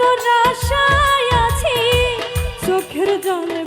কত আছি চোখের জলে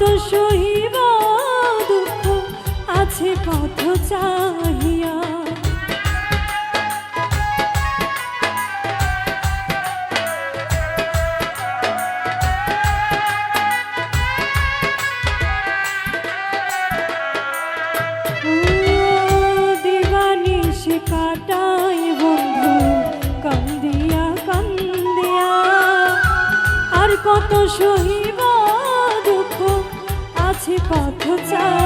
তো সহিব দুঃখ আছে কত চাহিয়া। কাটাই কান্দিয়া আর কত সহি 在。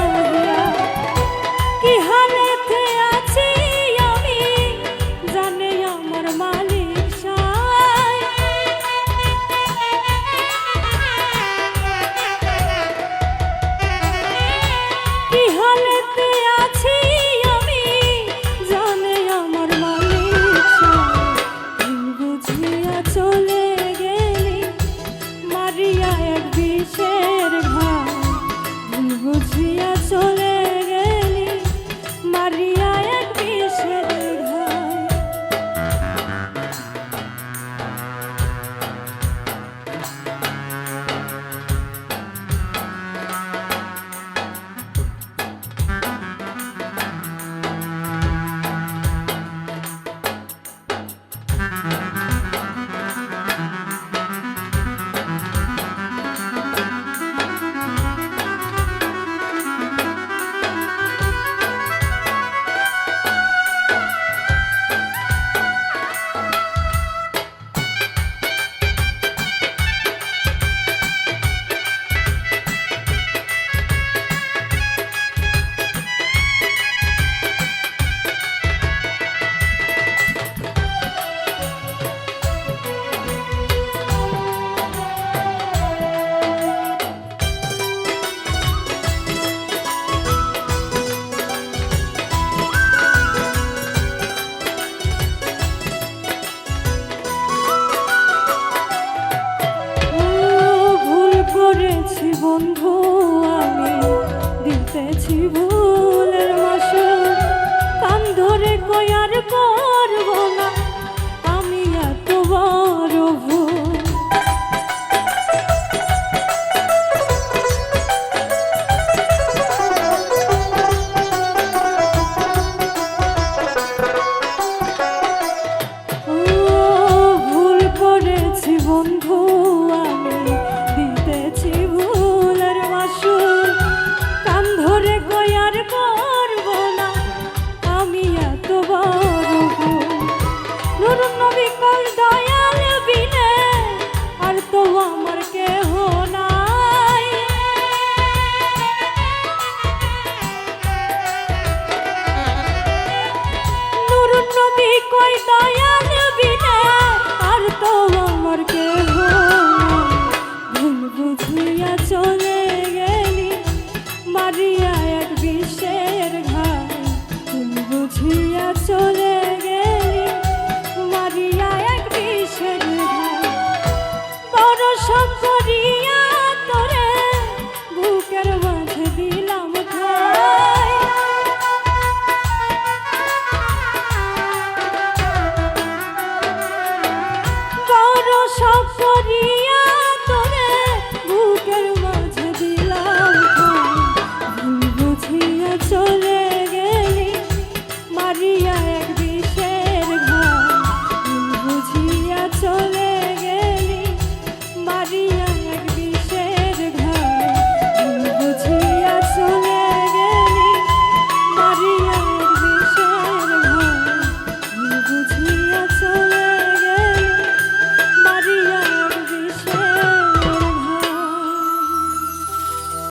Hồn সকরি